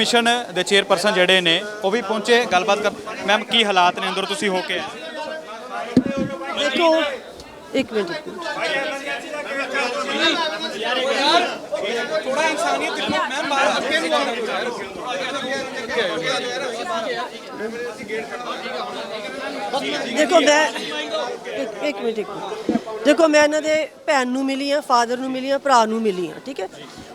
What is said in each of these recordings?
Commission ਦੇ chairperson ਜਿਹੜੇ ਨੇ ਉਹ ਵੀ ਪਹੁੰਚੇ ਗੱਲਬਾਤ ਕਰ ਮੈਮ ਕੀ ਹਾਲਾਤ ਨੇ ਅੰਦਰ? ਤੁਸੀਂ ਹੋ ਕੇ ਆਏ। ਦੇਖੋ ਇੱਕ ਮਿੰਟ ਦੇਖੋ ਮੈਂ, ਇੱਕ- ਇੱਕ ਮਿੰਟ ਇੱਕ ਮਿੰਟ। ਦੇਖੋ ਮੈਂ ਇਹਨਾਂ ਦੇ ਭੈਣ ਨੂੰ ਮਿਲੀ ਆ ਫਾਦਰ ਨੂੰ ਮਿਲੀ ਆ ਭਰਾ ਨੂੰ ਮਿਲੀ ਆ ਠੀਕ ਹੈ?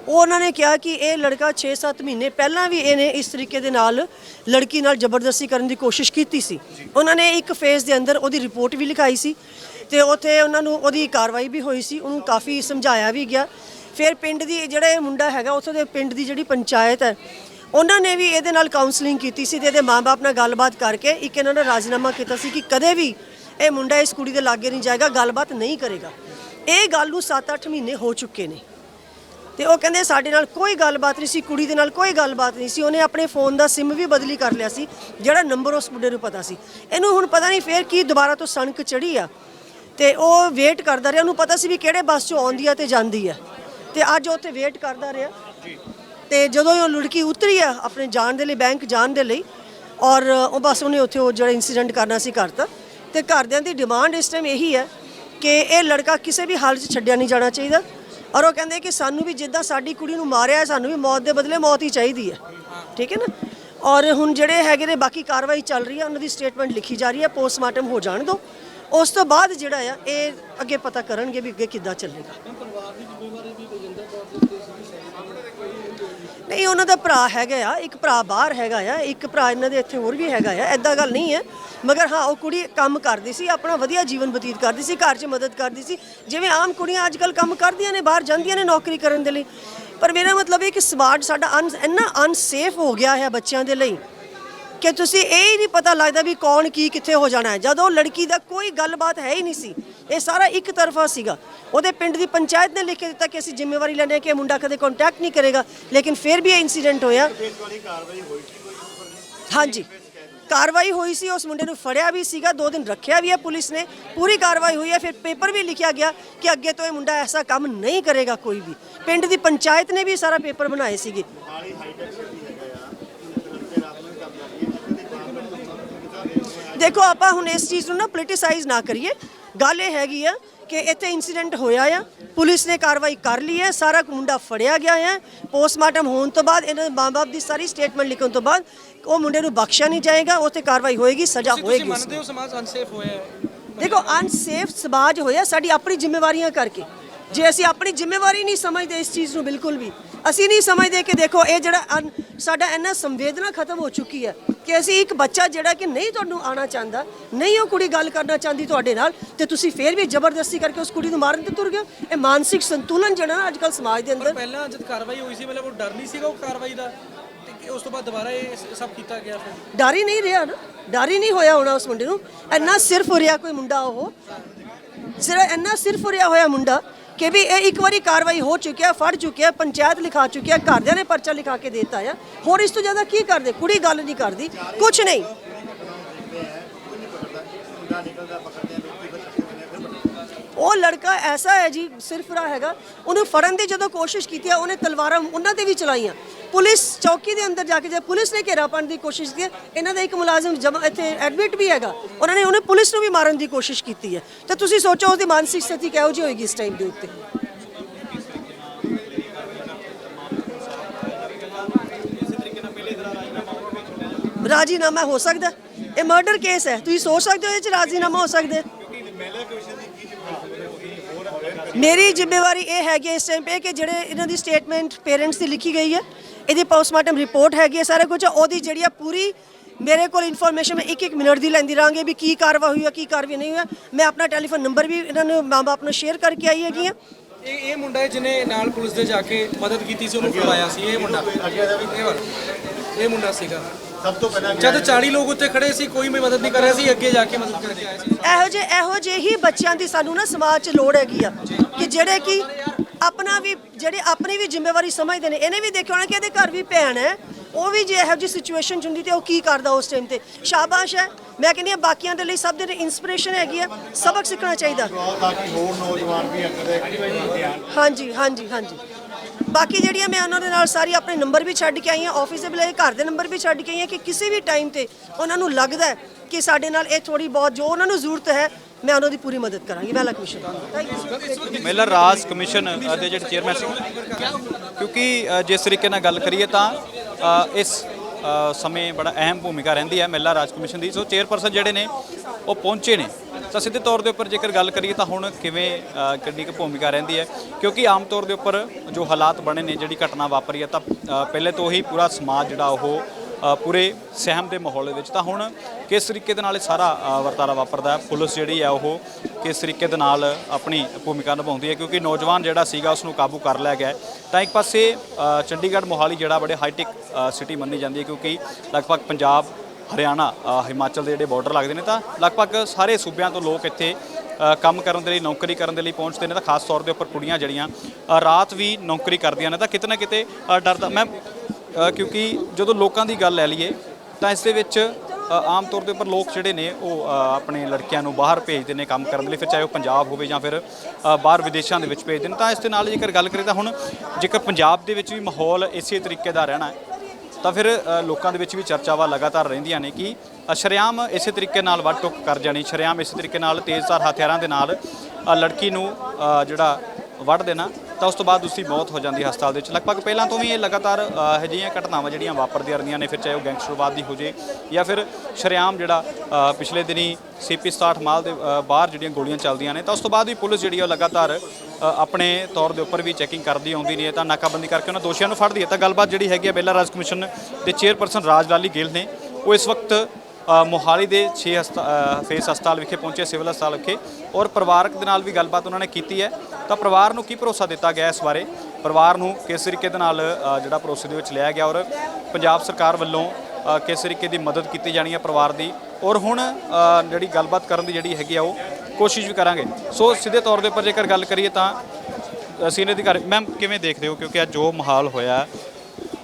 ਉਹ ਉਹਨਾਂ ਨੇ ਕਿਹਾ ਕਿ ਇਹ ਲੜਕਾ 6-7 ਮਹੀਨੇ ਪਹਿਲਾਂ ਵੀ ਇਹਨੇ ਇਸ ਤਰੀਕੇ ਦੇ ਨਾਲ ਲੜਕੀ ਨਾਲ ਜ਼ਬਰਦਸਤੀ ਕਰਨ ਦੀ ਕੋਸ਼ਿਸ਼ ਕੀਤੀ ਸੀ। ਉਹਨਾਂ ਨੇ ਇੱਕ ਫੇਜ਼ ਦੇ ਅੰਦਰ ਉਹਦੀ ਰਿਪੋਰਟ ਵੀ ਲਿਖਾਈ ਸੀ ਤੇ ਉੱਥੇ ਉਹਨਾਂ ਨੂੰ ਉਹਦੀ ਕਾਰਵਾਈ ਵੀ ਹੋਈ ਸੀ, ਉਹਨੂੰ ਕਾਫੀ ਸਮਝਾਇਆ ਵੀ ਗਿਆ। ਫਿਰ ਪਿੰਡ ਦੀ, ਜਿਹੜਾ ਇਹ ਮੁੰਡਾ ਹੈਗਾ, ਉੱਥੋਂ ਦੇ ਪਿੰਡ ਦੀ ਜਿਹੜੀ ਪੰਚਾਇਤ ਹੈ ਉਹਨਾਂ ਨੇ ਵੀ ਇਹਦੇ ਨਾਲ ਕਾਉਂਸਲਿੰਗ ਕੀਤੀ ਸੀ ਤੇ ਇਹਦੇ ਮਾਪੇ ਨਾਲ ਗੱਲਬਾਤ ਕਰਕੇ ਇੱਕ ਇਹਨਾਂ ਨੇ ਰਾਜ਼ੀਨਾਮਾ ਕੀਤਾ ਸੀ ਕਿ ਕਦੇ ਵੀ ਇਹ ਮੁੰਡਾ ਇਸ ਕੁੜੀ ਦੇ ਲਾਗੇ ਨਹੀਂ ਜਾਏਗਾ, ਗੱਲਬਾਤ ਨਹੀਂ ਕਰੇਗਾ। ਇਹ ਗੱਲ ਨੂੰ 7-8 ਮਹੀਨੇ ਹੋ ਚੁੱਕੇ ਨੇ। ਤੇ ਉਹ ਕਹਿੰਦੇ ਸਾਡੇ ਨਾਲ ਕੋਈ ਗੱਲਬਾਤ ਨਹੀਂ ਸੀ, ਕੁੜੀ ਦੇ ਨਾਲ ਕੋਈ ਗੱਲਬਾਤ ਨਹੀਂ ਸੀ। ਉਹਨੇ ਆਪਣੇ ਫੋਨ ਦਾ ਸਿਮ ਵੀ ਬਦਲੀ ਕਰ ਲਿਆ ਸੀ, ਜਿਹੜਾ ਨੰਬਰ ਉਸ ਮੁੰਡੇ ਨੂੰ ਪਤਾ ਸੀ। ਇਹਨੂੰ ਹੁਣ ਪਤਾ ਨਹੀਂ ਫੇਰ ਕੀ ਦੁਬਾਰਾ ਤੋਂ ਸਣਕ ਚੜੀ ਆ। ਤੇ ਉਹ ਵੇਟ ਕਰਦਾ ਰਿਹਾ। ਉਹਨੂੰ ਪਤਾ ਸੀ ਵੀ ਕਿਹੜੇ ਬੱਸ 'ਚੋਂ ਆਉਂਦੀ ਆ ਤੇ ਜਾਂਦੀ ਆ। ਤੇ ਅੱਜ ਉਹ ਉੱਥੇ ਵੇਟ ਕਰਦਾ ਰਿਹਾ। ਤੇ ਜਦੋਂ ਉਹ ਲੜਕੀ ਉਤਰੀ ਆ ਆਪਣੇ ਜਾਣ ਦੇ ਲਈ ਬੈਂਕ ਜਾਣ ਦੇ ਲਈ ਔਰ ਉਹ ਬਸ ਉਹਨੇ ਉੱਥੇ ਉਹ ਜਿਹੜਾ ਇਨਸੀਡੈਂਟ ਕਰਨਾ ਸੀ ਕਰਤਾ ਤੇ ਘਰਦਿਆਂ ਦੀ ਡਿਮਾਂਡ ਇਸ ਟਾਈਮ ਇਹੀ ਹੈ ਕਿ ਇਹ ਲੜਕਾ ਕਿਸੇ ਵੀ ਹਾਲਤ 'ਚ ਛੱਡਿਆ ਨਹੀਂ ਜਾਣਾ ਚਾਹੀਦਾ ਔਰ ਉਹ ਕਹਿੰਦੇ ਕਿ ਸਾਨੂੰ ਵੀ ਜਿੱਦਾਂ ਸਾਡੀ ਕੁੜੀ ਨੂੰ ਮਾਰਿਆ ਹੈ, ਸਾਨੂੰ ਵੀ ਮੌਤ ਦੇ ਬਦਲੇ ਮੌਤ ਹੀ ਚਾਹੀਦੀ ਹੈ। ਠੀਕ ਹੈ ਨਾ? ਔਰ ਹੁਣ ਜਿਹੜੇ ਹੈਗੇ ਨੇ ਬਾਕੀ ਕਾਰਵਾਈ ਚੱਲ ਰਹੀ ਹੈ ਉਹਨਾਂ ਦੀ ਸਟੇਟਮੈਂਟ ਲਿਖੀ ਜਾ ਰਹੀ ਹੈ ਪੋਸਟਮਾਰਟਮ ਹੋ ਜਾਣ ਦੋ। ਉਸ ਤੋਂ ਬਾਅਦ ਜਿਹੜਾ ਆ ਇਹ ਅੱਗੇ ਪਤਾ ਕਰਨਗੇ ਵੀ ਅੱਗੇ ਕਿੱਦਾਂ ਚੱਲੇਗਾ। ਇਹ ਉਹਨਾਂ ਦਾ ਭਰਾ ਹੈਗਾ ਆ, ਇੱਕ ਭਰਾ ਬਾਹਰ ਹੈਗਾ ਆ, ਇੱਕ ਭਰਾ ਇਹਨਾਂ ਦੇ ਇੱਥੇ ਹੋਰ ਵੀ ਹੈਗਾ ਆ ਐਦਾਂ ਗੱਲ ਨਹੀਂ ਹੈ। ਮਗਰ ਹਾਂ, ਉਹ ਕੁੜੀ ਕੰਮ ਕਰਦੀ ਸੀ, ਆਪਣਾ ਵਧੀਆ ਜੀਵਨ ਬਤੀਤ ਕਰਦੀ ਸੀ, ਘਰ 'ਚ ਮਦਦ ਕਰਦੀ ਸੀ। ਜਿਵੇਂ ਆਮ ਕੁੜੀਆਂ ਅੱਜ ਕੱਲ ਕੰਮ ਕਰਦੀਆਂ ਨੇ, ਬਾਹਰ ਜਾਂਦੀਆਂ ਨੇ ਨੌਕਰੀ ਕਰਨ ਦੇ ਲਈ। ਪਰ ਮੇਰਾ ਮਤਲਬ ਇਹ ਕਿ ਸਮਾਜ ਸਾਡਾ ਅਨ, ਇੰਨਾ ਅਨਸੇਫ ਹੋ ਗਿਆ ਹੈ ਬੱਚਿਆਂ ਦੇ ਲਈ। ਕਿ ਤੁਸੀਂ ਇਹ ਹੀ ਨਹੀਂ ਪਤਾ ਲੱਗਦਾ ਵੀ ਕੌਣ ਕੀ ਕਿੱਥੇ ਹੋ ਜਾਣਾ ਹੈ। ਜਦੋਂ ਲੜਕੀ ਦਾ ਕੋਈ ਗੱਲਬਾਤ ਹੈ ਹੀ ਨਹੀਂ ਸੀ, ਇਹ ਸਾਰਾ ਇੱਕ ਤਰਫਾ ਸੀਗਾ। ਉਹਦੇ ਪਿੰਡ ਦੀ ਪੰਚਾਇਤ ਨੇ ਲਿਖ ਕੇ ਦਿੱਤਾ ਕਿ ਅਸੀਂ ਜ਼ਿੰਮੇਵਾਰੀ ਲੈਂਦੇ ਹਾਂ ਕਿ ਇਹ ਮੁੰਡਾ ਕਦੇ ਕੰਟੈਕਟ ਨਹੀਂ ਕਰੇਗਾ, ਲੇਕਿਨ ਫਿਰ ਵੀ ਇਹ ਇਨਸੀਡੈਂਟ ਹੋਇਆ। ਹਾਂਜੀ। ਕਾਰਵਾਈ ਹੋਈ ਸੀ, ਉਸ ਮੁੰਡੇ ਨੂੰ ਫੜਿਆ ਵੀ ਸੀਗਾ, ਦੋ ਦਿਨ ਰੱਖਿਆ ਵੀ ਹੈ ਪੁਲਿਸ ਨੇ, ਪੂਰੀ ਕਾਰਵਾਈ ਹੋਈ ਹੈ, ਫਿਰ ਪੇਪਰ ਵੀ ਲਿਖਿਆ ਗਿਆ ਕਿ ਅੱਗੇ ਤੋਂ ਇਹ ਮੁੰਡਾ ਐਸਾ ਕੰਮ ਨਹੀਂ ਕਰੇਗਾ ਕੋਈ ਵੀ। ਪਿੰਡ ਦੀ ਪੰਚਾਇਤ ਨੇ ਵੀ ਸਾਰਾ ਪੇਪਰ ਬਣਾਏ ਸੀਗੇ। ਦੇਖੋ ਆਪਾਂ ਹੁਣ ਇਸ ਚੀਜ਼ ਨੂੰ ਨਾ ਪੋਲਿਟਿਸਾਈਜ਼ ਨਾ ਕਰੀਏ। ਗੱਲ ਇਹ ਹੈਗੀ ਆ ਕਿ ਇੱਥੇ ਇਨਸੀਡੈਂਟ ਹੋਇਆ ਆ ਪੁਲਿਸ ਨੇ ਕਾਰਵਾਈ ਕਰ ਲਈ ਹੈ ਸਾਰਾ ਮੁੰਡਾ ਫੜਿਆ ਗਿਆ ਹੈ ਪੋਸਟਮਾਰਟਮ ਹੋਣ ਤੋਂ ਬਾਅਦ ਇਹਨਾਂ ਦੇ ਮਾਂ-ਬਾਪ ਦੀ ਸਾਰੀ ਸਟੇਟਮੈਂਟ ਲਿਖਣ ਤੋਂ ਬਾਅਦ ਉਹ ਮੁੰਡੇ ਨੂੰ ਬਖਸ਼ਿਆ ਨਹੀਂ ਜਾਏਗਾ ਉਹ ਤੇ ਕਾਰਵਾਈ ਹੋਏਗੀ ਸਜ਼ਾ ਤੁਸੀਂ ਹੋਏਗੀ ਮੰਨਦੇ ਹੋ ਸਮਾਜ ਅਨਸੇਫ ਹੋਇਆ ਹੈ? ਦੇਖੋ ਅਨਸੇਫ ਸਮਾਜ ਹੋਇਆ ਸਾਡੀ ਆਪਣੀ ਜ਼ਿੰਮੇਵਾਰੀਆਂ ਕਰਕੇ। ਜੇ ਅਸੀਂ ਆਪਣੀ ਜ਼ਿੰਮੇਵਾਰੀ ਨਹੀਂ ਸਮਝਦੇ ਇਸ ਚੀਜ਼ ਨੂੰ ਬਿਲਕੁਲ ਵੀ ਅਸੀਂ ਨਹੀਂ ਸਮਝਦੇ ਕਿ ਦੇਖੋ ਇਹ ਜਿਹੜਾ ਸਾਡਾ ਇੰਨਾ ਸੰਵੇਦਨਾ ਖਤਮ ਹੋ ਚੁੱਕੀ ਹੈ ਕਿ ਅਸੀਂ ਇੱਕ ਬੱਚਾ ਜਿਹੜਾ ਕਿ ਨਹੀਂ ਤੁਹਾਨੂੰ ਆਣਾ ਚਾਹੁੰਦਾ ਨਹੀਂ ਉਹ ਕੁੜੀ ਗੱਲ ਕਰਨਾ ਚਾਹੁੰਦੀ ਤੁਹਾਡੇ ਨਾਲ ਤੇ ਤੁਸੀਂ ਫੇਰ ਵੀ ਜ਼ਬਰਦਸਤੀ ਕਰਕੇ ਉਸ ਕੁੜੀ ਨੂੰ ਮਾਰਨ ਤੇ ਤੁਰ ਗਏ ਹੋ। ਇਹ ਮਾਨਸਿਕ ਸੰਤੁਲਨ ਜਿਹੜਾ ਨਾ ਅੱਜਕੱਲ ਸਮਾਜ ਦੇ ਅੰਦਰ ਪਹਿਲਾਂ ਜਦ ਕਾਰਵਾਈ ਹੋਈ ਸੀ ਮਤਲਬ ਉਹ ਡਰ ਨਹੀਂ ਸੀਗਾ ਉਹ ਕਾਰਵਾਈ ਦਾ? ਉਸ ਤੋਂ ਬਾਅਦ ਦੁਬਾਰਾ ਇਹ ਸਭ ਕੀਤਾ ਗਿਆ ਫਿਰ? ਡਰ ਹੀ ਨਹੀਂ ਰਿਹਾ ਨਾ। ਡਰ ਹੀ ਨਹੀਂ ਹੋਇਆ ਹੋਣਾ ਉਸ ਮੁੰਡੇ ਨੂੰ। ਇੰਨਾ ਸਿਰਫ ਹੋਰਿਆ ਕੋਈ ਮੁੰਡਾ ਉਹ। ਸਿਰਫ ਇੰਨਾ ਸਿਰਫ ਹੋਰਿਆ ਹੋਇਆ ਮੁੰਡਾ। ਕਿ ਵੀ ਇਹ ਇੱਕ ਵਾਰੀ ਕਾਰਵਾਈ ਹੋ ਚੁੱਕਿਆ ਫੜ ਚੁੱਕਿਆ ਪੰਚਾਇਤ ਲਿਖਾ ਚੁੱਕਿਆ ਘਰਦਿਆਂ ਨੇ ਪਰਚਾ ਲਿਖਾ ਕੇ ਦਿੱਤਾ ਆ। ਹੋਰ ਇਸ ਤੋਂ ਜ਼ਿਆਦਾ ਕੀ ਕਰਦੇ? ਕੁੜੀ ਗੱਲ ਨਹੀਂ ਕਰਦੀ ਕੁਝ ਨਹੀਂ। ਉਹ ਲੜਕਾ ਐਸਾ ਹੈ ਜੀ ਸਿਰਫਰਾ ਹੈਗਾ। ਉਹਨੂੰ ਫੜਨ ਦੀ ਜਦੋਂ ਕੋਸ਼ਿਸ਼ ਕੀਤੀ ਹੈ ਉਹਨੇ ਤਲਵਾਰਾਂ ਉਹਨਾਂ ਤੇ ਵੀ ਚਲਾਈਆਂ। ਪੁਲਿਸ ਚੌਕੀ ਦੇ ਅੰਦਰ ਜਾ ਕੇ ਜੇ ਪੁਲਿਸ ਨੇ ਘੇਰਾ ਪਾਉਣ ਦੀ ਕੋਸ਼ਿਸ਼ ਕੀਤੀ ਇਹਨਾਂ ਦਾ ਇੱਕ ਮੁਲਾਜ਼ਮ ਜਮ ਇੱਥੇ ਐਡਮਿਟ ਵੀ ਹੈਗਾ। ਉਹਨਾਂ ਨੇ ਉਹਨੇ ਪੁਲਿਸ ਨੂੰ ਵੀ ਮਾਰਨ ਦੀ ਕੋਸ਼ਿਸ਼ ਕੀਤੀ ਹੈ। ਤਾਂ ਤੁਸੀਂ ਸੋਚੋ ਉਹਦੀ ਮਾਨਸਿਕ ਸਥਿਤੀ ਕਿਹੋ ਜਿਹੀ ਹੋਏਗੀ ਇਸ ਟਾਈਮ ਦੇ ਉੱਤੇ। ਰਾਜੀਨਾਮਾ ਹੋ ਸਕਦਾ ਇਹ ਮਰਡਰ ਕੇਸ ਹੈ। ਤੁਸੀਂ ਸੋਚ ਸਕਦੇ ਹੋ ਇਹ ਚ ਰਾਜੀਨਾਮਾ ਹੋ ਸਕਦਾ ਹੈ। ਮੇਰੀ ਜ਼ਿੰਮੇਵਾਰੀ ਇਹ ਹੈਗੀ ਇਸ ਟਾਈਮ 'ਤੇ ਕਿ ਜਿਹੜੇ ਇਹਨਾਂ ਦੀ ਸਟੇਟਮੈਂਟ ਪੇਰੈਂਟਸ ਦੀ ਲਿਖੀ ਗਈ ਹੈ, ਇਹਦੀ ਪੋਸਟਮਾਰਟਮ ਰਿਪੋਰਟ ਹੈਗੀ ਹੈ ਸਾਰਾ ਕੁਝ, ਉਹਦੀ ਜਿਹੜੀ ਆ ਪੂਰੀ ਮੇਰੇ ਕੋਲ ਇਨਫੋਰਮੇਸ਼ਨ ਮੈਂ ਇੱਕ ਇੱਕ ਮਿੰਟ ਦੀ ਲੈਂਦੀ ਰਹਾਂਗੀ ਵੀ ਕੀ ਕਾਰਵਾਈ ਹੋਈ ਹੈ, ਕੀ ਕਾਰਵਾਈ ਨਹੀਂ ਹੋਈ ਹੋਇਆ ਮੈਂ ਆਪਣਾ ਟੈਲੀਫੋਨ ਨੰਬਰ ਵੀ ਇਹਨਾਂ ਨੂੰ ਮਾਂ-ਬਾਪ ਨੂੰ ਸ਼ੇਅਰ ਕਰਕੇ ਆਈ ਹੈਗੀ ਹਾਂ। ਇਹ ਇਹ ਮੁੰਡਾ ਹੈ ਜਿਹਨੇ ਨਾਲ ਪੁਲਿਸ ਦੇ ਜਾ ਕੇ ਮਦਦ ਕੀਤੀ ਸੀ, ਉਹਨੂੰ ਫੜਵਾਇਆ ਸੀ, ਇਹ ਮੁੰਡਾ। ਇਹ ਵਾਲਾ। ਇਹ ਮੁੰਡਾ ਸੀਗਾ। ਸਭ ਤੋਂ ਪਹਿਲਾਂ ਜਦ 40 ਲੋਕ ਉੱਤੇ ਖੜੇ ਸੀ ਕੋਈ ਵੀ ਮਦਦ ਨਹੀਂ ਕਰ ਰਿਹਾ ਸੀ ਅੱਗੇ ਜਾ ਕੇ ਮਦਦ ਕਰਕੇ ਆਇਆ ਸੀ। ਇਹੋ ਜਿਹੇ ਇਹੋ ਜਿਹੇ ਹੀ ਬੱਚਿਆਂ ਦੀ ਸਾਨੂੰ ਨਾ ਸਮਾਜ 'ਚ ਲੋੜ ਹੈਗੀ ਆ ਕਿ ਜਿਹੜੇ ਕਿ ਆਪਣਾ ਵੀ ਜਿਹੜੇ ਆਪਣੀ ਵੀ ਜ਼ਿੰਮੇਵਾਰੀ ਸਮਝਦੇ ਨੇ। ਇਹਨੇ ਵੀ ਦੇਖਿਆ ਹੋਣਾ ਕਿ ਇਹਦੇ ਘਰ ਵੀ ਭੈਣ ਹੈ। ਉਹ ਵੀ ਜੇ ਇਹੋ ਜਿਹੀ ਸਿਚੁਏਸ਼ਨ 'ਚ ਹੁੰਦੀ ਤੇ ਉਹ ਕੀ ਕਰਦਾ ਉਸ ਟਾਈਮ ਤੇ? ਸ਼ਾਬਾਸ਼ ਹੈ। ਮੈਂ ਕਹਿੰਦੀ ਹਾਂ ਬਾਕੀਆਂ ਦੇ ਲਈ ਸਭ ਦੇ ਲਈ ਇਨਸਪੀਰੇਸ਼ਨ ਹੈਗੀ ਆ। ਸਬਕ ਸਿੱਖਣਾ ਚਾਹੀਦਾ। ਤਾਂ ਕਿ ਹੋਰ ਨੌਜਵਾਨ ਵੀ ਅੱਗੇ ਦੇ ਧਿਆਨ ਹਾਂਜੀ ਹਾਂਜੀ ਹਾਂਜੀ। ਬਾਕੀ ਜਿਹੜੀਆਂ ਮੈਂ ਉਹਨਾਂ ਦੇ ਨਾਲ ਸਾਰੀ ਆਪਣੇ ਨੰਬਰ ਵੀ ਛੱਡ ਕੇ ਆਈ ਹਾਂ ਆਫਿਸ ਦੇ ਬਲੇ ਘਰ ਦੇ ਨੰਬਰ ਵੀ ਛੱਡ ਕੇ ਆਈ ਹਾਂ ਕਿ ਕਿਸੇ ਵੀ ਟਾਈਮ ਤੇ ਉਹਨਾਂ ਨੂੰ ਲੱਗਦਾ ਹੈ ਕਿ ਸਾਡੇ ਨਾਲ ਇਹ ਥੋੜੀ ਬਹੁਤ ਜੋ ਉਹਨਾਂ ਨੂੰ ਜ਼ਰੂਰਤ ਹੈ, ਮੈਂ ਉਹਨਾਂ ਦੀ ਪੂਰੀ ਮਦਦ ਕਰਾਂਗੀ। ਮਹਿਲਾ ਕਮਿਸ਼ਨ। ਮਹਿਲਾ ਰਾਜ ਕਮਿਸ਼ਨ ਦੇ ਜਿਹੜੇ ਚੇਅਰਮੈਨ ਸੀ, ਕਿਉਂਕਿ ਜਿਸ ਤਰੀਕੇ ਨਾਲ ਗੱਲ ਕਰੀਏ ਤਾਂ ਇਸ ਸਮੇਂ ਬੜਾ ਅਹਿਮ ਭੂਮਿਕਾ ਰਹਿੰਦੀ ਹੈ ਮਹਿਲਾ ਰਾਜ ਕਮਿਸ਼ਨ ਦੀ। ਸੋ ਚੇਅਰਪਰਸਨ ਜਿਹੜੇ ਨੇ, ਉਹ ਪਹੁੰਚੇ ਨੇ। ਤਾਂ ਸਿੱਧੇ ਤੌਰ ਦੇ ਉੱਪਰ ਜੇਕਰ ਗੱਲ ਕਰੀਏ ਤਾਂ ਹੁਣ ਕਿਵੇਂ ਕਿੰਨੀ ਕੁ ਭੂਮਿਕਾ ਰਹਿੰਦੀ ਹੈ? ਕਿਉਂਕਿ ਆਮ ਤੌਰ ਦੇ ਉੱਪਰ ਜੋ ਹਾਲਾਤ ਬਣੇ ਨੇ, ਜਿਹੜੀ ਘਟਨਾ ਵਾਪਰੀ ਹੈ, ਤਾਂ ਪਹਿਲੇ ਤੋਂ ਹੀ ਪੂਰਾ ਸਮਾਜ ਜਿਹੜਾ ਉਹ ਪੂਰੇ ਸਹਿਮ ਦੇ ਮਾਹੌਲ ਦੇ ਵਿੱਚ। ਤਾਂ ਹੁਣ ਕਿਸ ਤਰੀਕੇ ਦੇ ਨਾਲ ਇਹ ਸਾਰਾ ਵਰਤਾਰਾ ਵਾਪਰਦਾ ਹੈ? ਪੁਲਿਸ ਜਿਹੜੀ ਹੈ ਉਹ ਕਿਸ ਤਰੀਕੇ ਦੇ ਨਾਲ ਆਪਣੀ ਭੂਮਿਕਾ ਨਿਭਾਉਂਦੀ ਹੈ? ਕਿਉਂਕਿ ਨੌਜਵਾਨ ਜਿਹੜਾ ਸੀਗਾ ਉਸ ਨੂੰ ਕਾਬੂ ਕਰ ਲਿਆ ਗਿਆ ਤਾਂ ਇੱਕ ਪਾਸੇ ਚੰਡੀਗੜ੍ਹ ਮੋਹਾਲੀ ਜਿਹੜਾ ਬੜੇ ਹਾਈਟੈਕ ਸਿਟੀ ਮੰਨੀ ਜਾਂਦੀ ਹੈ ਕਿਉਂਕਿ ਲਗਭਗ ਪੰਜਾਬ, ਹਰਿਆਣਾ ਹਿਮਾਚਲ ਦੇ ਜਿਹੜੇ ਬਾਰਡਰ ਲੱਗਦੇ ਨੇ, ਤਾਂ ਲਗਭਗ ਸਾਰੇ ਸੂਬਿਆਂ ਤੋਂ ਲੋਕ ਇੱਥੇ ਕੰਮ ਕਰਨ ਦੇ ਲਈ, ਨੌਕਰੀ ਕਰਨ ਦੇ ਲਈ ਪਹੁੰਚਦੇ ਨੇ। ਤਾਂ ਖਾਸ ਤੌਰ ਦੇ ਉੱਪਰ ਕੁੜੀਆਂ ਜਿਹੜੀਆਂ ਰਾਤ ਵੀ ਨੌਕਰੀ ਕਰਦੀਆਂ ਨੇ। ਤਾਂ ਕਿਤੇ ਨਾ ਕਿਤੇ ਡਰਦਾ ਮੈਂ ਕਿਉਂਕਿ ਜਦੋਂ ਲੋਕਾਂ ਦੀ ਗੱਲ ਲੈ ਲਈਏ ਤਾਂ ਇਸ ਦੇ ਵਿੱਚ ਆਮ ਤੌਰ ਦੇ ਉੱਪਰ ਲੋਕ ਜਿਹੜੇ ਨੇ ਉਹ ਆਪਣੇ ਲੜਕਿਆਂ ਨੂੰ ਬਾਹਰ ਭੇਜਦੇ ਨੇ ਕੰਮ ਕਰਨ ਦੇ ਲਈ ਫਿਰ ਚਾਹੇ ਉਹ ਪੰਜਾਬ ਹੋਵੇ ਜਾਂ ਫਿਰ ਬਾਹਰ ਵਿਦੇਸ਼ਾਂ ਦੇ ਵਿੱਚ ਭੇਜਦੇ ਨੇ ਤਾਂ ਇਸ ਦੇ ਨਾਲ ਜੇਕਰ ਗੱਲ ਕਰੀਏ ਤਾਂ ਹੁਣ ਜੇਕਰ ਪੰਜਾਬ ਦੇ ਵਿੱਚ ਵੀ ਮਾਹੌਲ ਇਸੇ ਤਰੀਕੇ ਦਾ ਰਹਿਣਾ ਹੈ ਤਾਂ ਫਿਰ ਲੋਕਾਂ ਦੇ ਵਿੱਚ ਵੀ ਚਰਚਾਵਾਂ ਲਗਾਤਾਰ ਰਹਿੰਦੀਆਂ ਨੇ ਕਿ ਅ, ਸ਼ਰੇਆਮ ਇਸੇ ਤਰੀਕੇ ਨਾਲ ਵੱਟ ਟੁੱਕ ਕਰ ਜਾਣੀ ਸ਼ਰੇਆਮ ਇਸੇ ਤਰੀਕੇ ਨਾਲ ਤੇਜ਼ਧਾਰ ਹਥਿਆਰਾਂ ਦੇ ਨਾਲ ਲੜਕੀ ਨੂੰ ਜਿਹੜਾ ਵੱਢ ਦੇਣਾ ਤਾਂ ਉਸ ਤੋਂ ਬਾਅਦ ਉਸਦੀ ਮੌਤ ਹੋ ਜਾਂਦੀ ਹੈ ਹਸਪਤਾਲ ਦੇ ਵਿੱਚ। ਲਗਭਗ ਪਹਿਲਾਂ ਤੋਂ ਵੀ ਇਹ ਲਗਾਤਾਰ ਅ, ਜਿਹੀਆਂ ਘਟਨਾਵਾਂ ਜਿਹੜੀਆਂ ਵਾਪਰਦੀਆਂ ਰਹਿੰਦੀਆਂ ਨੇ ਫਿਰ ਚਾਹੇ ਉਹ ਗੈਂਗਸਟਰਵਾਦ ਦੀ ਹੋ ਜੇ ਜਾਂ ਫਿਰ ਸ਼ਰੇਆਮ ਜਿਹੜਾ ਪਿਛਲੇ ਦਿਨੀ ਸੀਪੀ 67 ਮਾਲ ਦੇ ਬਾਹਰ ਜਿਹੜੀਆਂ ਗੋਲੀਆਂ ਚੱਲਦੀਆਂ ਨੇ ਤਾਂ ਉਸ ਤੋਂ ਬਾਅਦ ਵੀ ਪੁਲਿਸ ਜਿਹੜੀ ਆ ਉਹ ਲਗਾਤਾਰ ਆਪਣੇ ਤੌਰ ਦੇ ਉੱਪਰ ਵੀ ਚੈਕਿੰਗ ਕਰਦੀ ਆਉਂਦੀ ਨੇ ਤਾਂ ਨਾਕਾਬੰਦੀ ਕਰਕੇ ਉਹਨਾਂ ਦੋਸ਼ੀਆਂ ਨੂੰ ਫੜਦੀ ਹੈ। ਤਾਂ ਗੱਲਬਾਤ ਜਿਹੜੀ ਹੈਗੀ ਹੈ ਬੇਲਾ ਰਾਜ ਕਮਿਸ਼ਨ ਦੇ ਚੇਅਰਪਰਸਨ ਰਾਜ ਲਾਲੀ ਗਿੱਲ ਨੇ ਉਹ ਇਸ ਵਕਤ ਮੋਹਾਲੀ ਦੇ 6 ਫੇਸ ਹਸਪਤਾਲ ਵਿਖੇ ਪਹੁੰਚੇ ਸਿਵਲ ਹਸਪਤਾਲ ਵਿਖੇ ਔਰ ਪਰਿਵਾਰਕ ਦੇ ਨਾਲ ਵੀ ਗੱਲਬਾਤ ਉਹਨਾਂ ਨੇ ਕੀਤੀ ਹੈ। ਤਾਂ ਪਰਿਵਾਰ ਨੂੰ ਕੀ ਭਰੋਸਾ ਦਿੱਤਾ ਗਿਆ ਇਸ ਬਾਰੇ? ਪਰਿਵਾਰ ਨੂੰ ਕਿਸ ਤਰੀਕੇ ਦੇ ਨਾਲ ਜਿਹੜਾ ਭਰੋਸੇ ਦੇ ਵਿੱਚ ਲਿਆ ਗਿਆ ਔਰ ਪੰਜਾਬ ਸਰਕਾਰ ਵੱਲੋਂ ਕਿਸ ਤਰੀਕੇ ਦੀ ਮਦਦ ਕੀਤੀ ਜਾਣੀ ਹੈ ਪਰਿਵਾਰ ਦੀ? ਔਰ ਹੁਣ ਜਿਹੜੀ ਗੱਲਬਾਤ ਕਰਨ ਦੀ ਜਿਹੜੀ ਹੈਗੀ ਆ ਉਹ ਕੋਸ਼ਿਸ਼ ਵੀ ਕਰਾਂਗੇ। ਸੋ ਸਿੱਧੇ ਤੌਰ ਦੇ ਉੱਪਰ ਜੇਕਰ ਗੱਲ ਕਰੀਏ ਤਾਂ ਸੀਨੀਅਰ ਅਧਿਕਾਰੀ, ਮੈਮ ਕਿਵੇਂ ਦੇਖਦੇ ਹੋ? ਕਿਉਂਕਿ ਅੱਜ ਜੋ ਮਾਹੌਲ ਹੋਇਆ,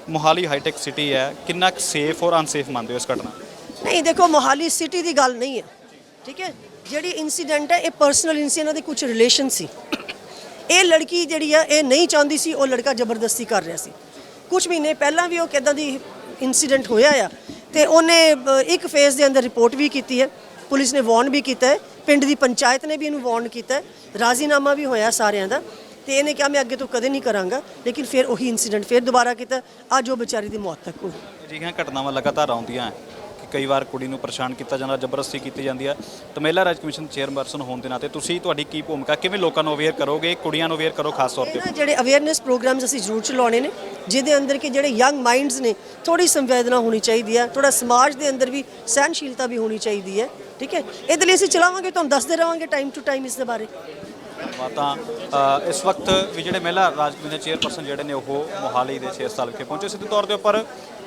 ਮੋਹਾਲੀ ਹਾਈਟੈਕ ਸਿਟੀ ਹੈ, ਕਿੰਨਾ ਕੁ ਸੇਫ ਔਰ ਅਨਸੇਫ ਮੰਨਦੇ ਹੋ ਇਸ ਘਟਨਾ? ਨਹੀਂ, ਦੇਖੋ, ਮੋਹਾਲੀ ਸਿਟੀ ਦੀ ਗੱਲ ਨਹੀਂ ਹੈ। ਠੀਕ ਹੈ? ਜਿਹੜੀ ਇਨਸੀਡੈਂਟ ਹੈ, ਇਹ ਪਰਸਨਲ ਇਨਸੀਡੈਂਟ ਦੇ ਕੁਝ ਰਿਲੇਸ਼ਨ ਸੀ। ਇਹ ਲੜਕੀ ਜਿਹੜੀ ਆ, ਇਹ ਨਹੀਂ ਚਾਹੁੰਦੀ ਸੀ, ਉਹ ਲੜਕਾ ਜ਼ਬਰਦਸਤੀ ਕਰ ਰਿਹਾ ਸੀ। ਕੁਝ ਮਹੀਨੇ ਪਹਿਲਾਂ ਵੀ ਉਹ ਕਿਦਾਂ ਦੀ ਇਨਸੀਡੈਂਟ ਹੋਇਆ ਆ, ਤੇ ਉਹਨੇ ਇੱਕ ਫੇਜ਼ ਦੇ ਅੰਦਰ ਰਿਪੋਰਟ ਵੀ ਕੀਤੀ ਹੈ। ਪੁਲਿਸ ਨੇ ਵਾਰਨ ਵੀ ਕੀਤਾ ਹੈ। ਪਿੰਡ ਦੀ ਪੰਚਾਇਤ ਨੇ ਵੀ ਇਹਨੂੰ ਵਾਰਨ ਕੀਤਾ ਹੈ। ਰਾਜ਼ੀਨਾਮਾ ਵੀ ਹੋਇਆ ਸਾਰਿਆਂ ਦਾ। ਤੇ ਇਹਨੇ ਕਿਹਾ, ਮੈਂ ਅੱਗੇ ਤੋਂ ਕਦੇ ਨਹੀਂ ਕਰਾਂਗਾ। ਲੇਕਿਨ ਫਿਰ ਉਹੀ ਇਨਸੀਡੈਂਟ ਫਿਰ ਦੁਬਾਰਾ ਕੀਤਾ। ਅੱਜ ਉਹ ਵਿਚਾਰੀ ਦੀ ਮੌਤ ਤੱਕ ਹੋਈ। ਅਜਿਹੀਆਂ ਘਟਨਾਵਾਂ ਲਗਾਤਾਰ ਆਉਂਦੀਆਂ ਕਈ ਵਾਰ ਕੁੜੀ ਨੂੰ ਪਰੇਸ਼ਾਨ ਕੀਤਾ ਜਾਂਦਾ ਜ਼ਬਰਦਸਤੀ ਕੀਤੀ ਜਾਂਦੀ ਹੈ। ਤਾਂ ਮਹਿਲਾ ਰਾਜ ਕਮਿਸ਼ਨ ਚੇਅਰਪਰਸਨ ਹੋਣ ਦੇ ਨਾਤੇ ਤੁਸੀਂ ਤੁਹਾਡੀ ਕੀ ਭੂਮਿਕਾ? ਕਿਵੇਂ ਲੋਕਾਂ ਨੂੰ ਅਵੇਅਰ ਕਰੋਗੇ? ਕੁੜੀਆਂ ਨੂੰ ਅਵੇਅਰ ਕਰੋ ਖਾਸ ਤੌਰ ਤੇ? ਜਿਹੜੇ ਅਵੇਅਰਨੈਸ ਪ੍ਰੋਗਰਾਮਸ ਅਸੀਂ ਜ਼ਰੂਰ ਚਲਾਉਣੇ ਨੇ ਜਿਹਦੇ ਅੰਦਰ ਕਿ ਜਿਹੜੇ ਯੰਗ ਮਾਈਂਡਸ ਨੇ ਥੋੜੀ ਸੰਵੇਦਨਾ ਹੋਣੀ ਚਾਹੀਦੀ ਹੈ ਥੋੜਾ ਸਮਾਜ ਦੇ ਅੰਦਰ ਵੀ ਸਹਿਨਸ਼ੀਲਤਾ ਵੀ ਹੋਣੀ ਚਾਹੀਦੀ ਹੈ ਠੀਕ ਹੈ? ਇਹਦੇ ਲਈ ਅਸੀਂ ਚਲਾਵਾਂਗੇ ਤੁਹਾਨੂੰ ਦੱਸਦੇ ਰਵਾਂਗੇ ਟਾਈਮ ਟੂ ਟਾਈਮ ਇਸ ਦੇ ਬਾਰੇ। ਤਾਂ ਇਸ ਵਕਤ ਵੀ ਜਿਹੜੇ ਮਹਿਲਾ ਰਾਜ ਕਮਿਸ਼ਨ ਚੇਅਰਪਰਸਨ ਜਿਹੜੇ ਨੇ ਉਹ ਮੋਹਾਲੀ ਦੇ 6 ਸਾਲ ਵਿਖੇ ਪਹੁੰਚੇ। ਸਿੱਧੇ ਤੌਰ ਦੇ ਉੱਪਰ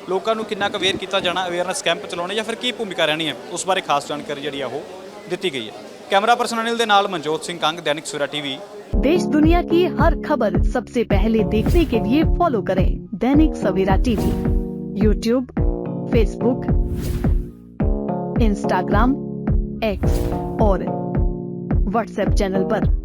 ਲੋਕਾਂ ਨੂੰ ਕਿੰਨਾ ਕੁ ਅਵੇਅਰ ਕੀਤਾ ਜਾਣਾ ਅਵੇਅਰਨੈਸ ਕੈਂਪ ਚਲਾਉਣੇ ਜਾਂ ਫਿਰ ਕੀ ਭੂਮਿਕਾ ਰਹਿਣੀ ਹੈ ਉਸ ਬਾਰੇ ਖਾਸ ਜਾਣਕਾਰੀ ਜਿਹੜੀ ਆ ਉਹ ਦਿੱਤੀ ਗਈ ਹੈ ਕੈਮਰਾ ਪਰਸਨ ਅਨਿਲ ਦੇ ਨਾਲ ਮਨਜੋਤ ਸਿੰਘ ਕੰਗ ਦੈਨਿਕ ਸਵੇਰਾ ਟੀਵੀ देश दुनिया की हर खबर सबसे पहले देखने के लिए फॉलो करें Dainik Savera TV YouTube Facebook Instagram X और व्हाट्सएप चैनल पर।